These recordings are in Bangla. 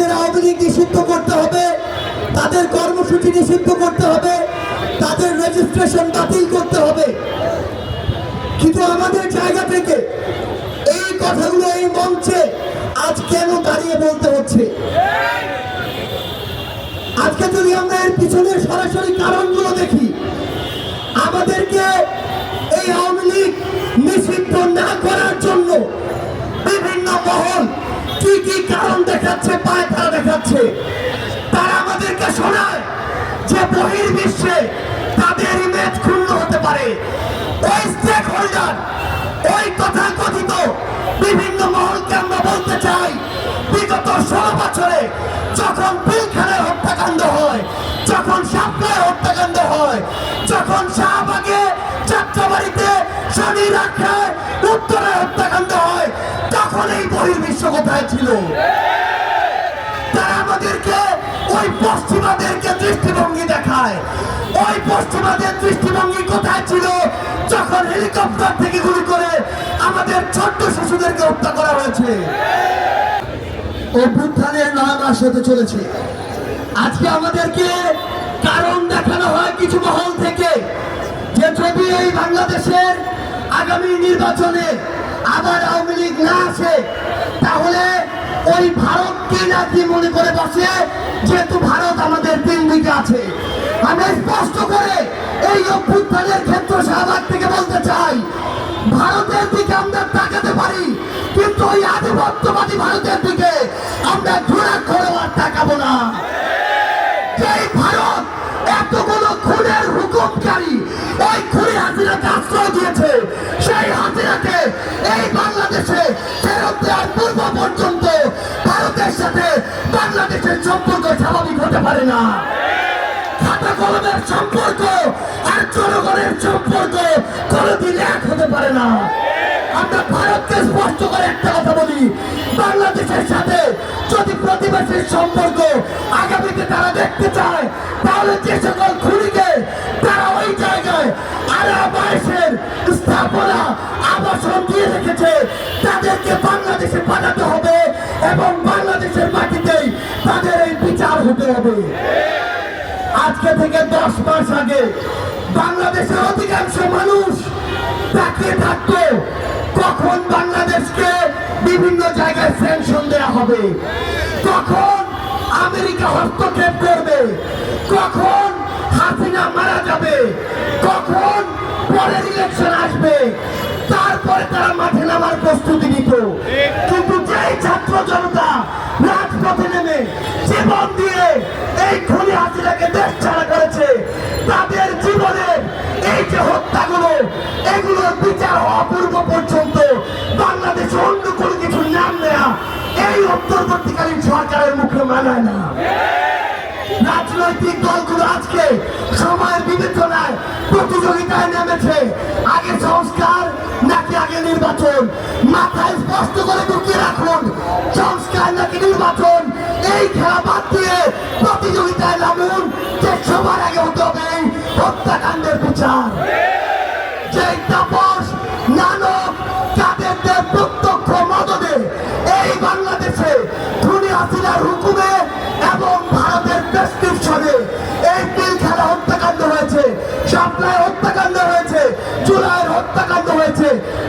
তাদের আওয়ামী লীগ নিষিদ্ধ করতে হবে, তাদের কর্মসূচি নিষিদ্ধ করতে হবে, তাদের রেজিস্ট্রেশন বাতিল করতে হবে। কিন্তু আমাদের জায়গা থেকে এই কথাগুলো এই মঞ্চে আজ কেন দাঁড়িয়ে বলতে হচ্ছে? আজকে যদি আমরা এর পিছনে সরাসরি কারণগুলো দেখি, আমাদেরকে এই আওয়ামী লীগ নিষিদ্ধ না করার জন্য বিভিন্ন মহল কি কি কারণ দেখাচ্ছে বলতে চাই। বিগত ষোলো বছরে যখন পিলখানায় হত্যাকাণ্ড হয়, যখন সাপ্লায় হত্যাকাণ্ড হয়, যখন শাহবাগে যাত্রাবাড়িতে শনি রাখায় উত্তরে হত্যাকাণ্ড হয়, তখন এই বহির্বিশ্ব কোথায় ছিল? তারা আমাদেরকে ওই পশ্চিমাদেরকে দৃষ্টিভঙ্গি দেখায়। ওই পশ্চিমাদের দৃষ্টিভঙ্গি কোথায় ছিল? যখন হেলিকপ্টার থেকে গুলি করে অভ্যুত্থানের নয় মাস হতে চলেছে। আজকে আমাদেরকে কারণ দেখানো হয় কিছু মহল থেকে যে যদি এই বাংলাদেশের আগামী নির্বাচনে আবার আওয়ামী লীগ না আসে, তাহলে ওই ভারতকে নাকি মনে করে বসে যেহেতু ভারত আমাদের তিন দিকে আছে। আমরা স্পষ্ট করে এই অভ্যুত্থানের ক্ষেত্র শাহবাগ থেকে বলতে চাই, ভারতের দিকে আমরা তাকাতে পারি কিন্তু ওই আধিপত্যবাদী ভারতের দিকে আমরা ঘোরা ঘোরা আর তাকাবো না। যেই ভারত এতগুলো খুনের হুকুমকারী ওই খুনি হাসিনাকে আশ্রয় দিয়েছে, সেই হাসিনাকে এই বাংলাদেশে ফেরত দেওয়ার পূর্ব পর্যন্ত ভারতের সাথে বাংলাদেশের সম্পর্ক স্বাভাবিক হতে পারে না। খাতা কলমের সম্পর্ক আর জনগণের সম্পর্ক কোনোদিন এক হতে পারে না। ভারতকে স্পষ্ট করে একটা কথা বলি। বাংলাদেশের সাথে যদি প্রতিবেশীর সম্পর্ক আগামীতে তারা দেখতে চায়, তাহলে যে সকল খুনিকে তারা ওই জায়গায় আরামায়েশের স্থাপনা, আবাসন দিয়ে রেখেছে, তাদেরকে বাংলাদেশে পাঠাতে হবে এবং বাংলাদেশের মাটিতেই তাদের এই বিচার হতে হবে। আজকে থেকে দশ মাস আগে বাংলাদেশের অধিকাংশ মানুষ তাকিয়ে থাকতো কখন বাংলাদেশকে বিভিন্ন জায়গায় স্যাংশন দেওয়া হবে। কখন আমেরিকা হস্তক্ষেপ করবে। কখন হাসিনা মারা যাবে? কখন পরের ইলেকশন আসবে? তারপরে তারা মাঠে নামার প্রস্তুতি নিত। কিন্তু যেই ছাত্র জনতা এগুলোর বিচার হওয়া পর্যন্ত বাংলাদেশে অন্য কোনো কিছু নাম নেয়া এই অন্তর্বর্তীকালীন সরকারের মুখে মানায় না। রাজনৈতিক দলগুলো আজকে সময়ের বিবেচনায় প্রতিযোগিতায় নেমেছে। আগে সংস্কার, নাকি আগে নির্বাচন? মাথায় স্পষ্ট করে ঢুকিয়ে রাখুন, সংস্কার নাকি নির্বাচন? এই খেলা বাদ দিয়ে প্রতিযোগিতায় নামুন যে সবার আগে হতে হবে এই নানক কাদেরদের প্রত্যক্ষ মদদে এই বাংলাদেশে খুনি এবং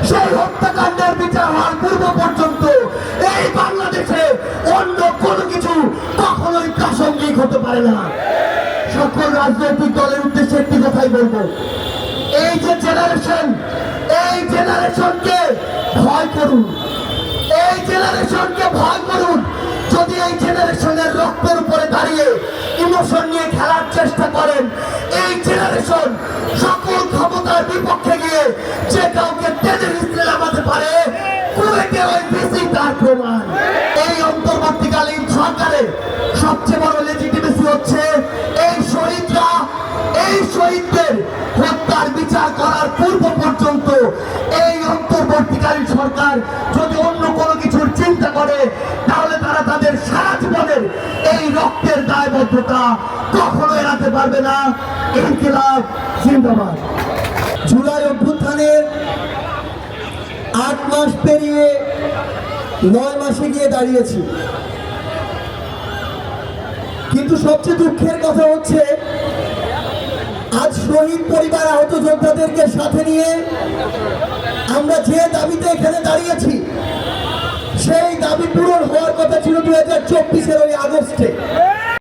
সেই হত্যাকাণ্ডের বিচার হওয়ার পূর্ব পর্যন্ত এই বাংলাদেশে অন্য কোনো কিছু কখনোই প্রাসঙ্গিক হতে পারে না। সকল রাজনৈতিক দলের উদ্দেশ্যে একটি কথাই বলব। এই যে জেনারেশন করুন। এই জেনারেশনকে ভয় করুন। যদি এই জেনারেশনের রক্তের উপরে দাঁড়িয়ে ইমোশন নিয়ে খেলার চেষ্টা করেন, এই জেনারেশন সকল ক্ষমতার বিপক্ষে গিয়ে যে কাউকে টেনে হিসেবে নামাতে পারে, কুয়েটে ওই বেশি তার প্রমাণ। এই অন্তর্বর্তীকালীন সরকারের সবচেয়ে বড় লেজিটিমেসি হচ্ছে এই শহীদরা, এই শহীদদের হত্যার বিচার করার পূর্ব দায়বদ্ধতা কখনো এড়াতে পারবে না। ইনকিলাব জিন্দাবাদ। জুলাই অভ্যুত্থানের আট মাস পেরিয়ে নয় মাসে গিয়ে দাঁড়িয়েছি। কিন্তু সবচেয়ে দুঃখের কথা হচ্ছে, আজ শহীদ পরিবার আহত যোদ্ধাদেরকে সাথে নিয়ে আমরা যে দাবিতে এখানে দাঁড়িয়েছি, সেই দাবি পূরণ হওয়ার কথা ছিল দু হাজার চব্বিশের ওই আগস্টে।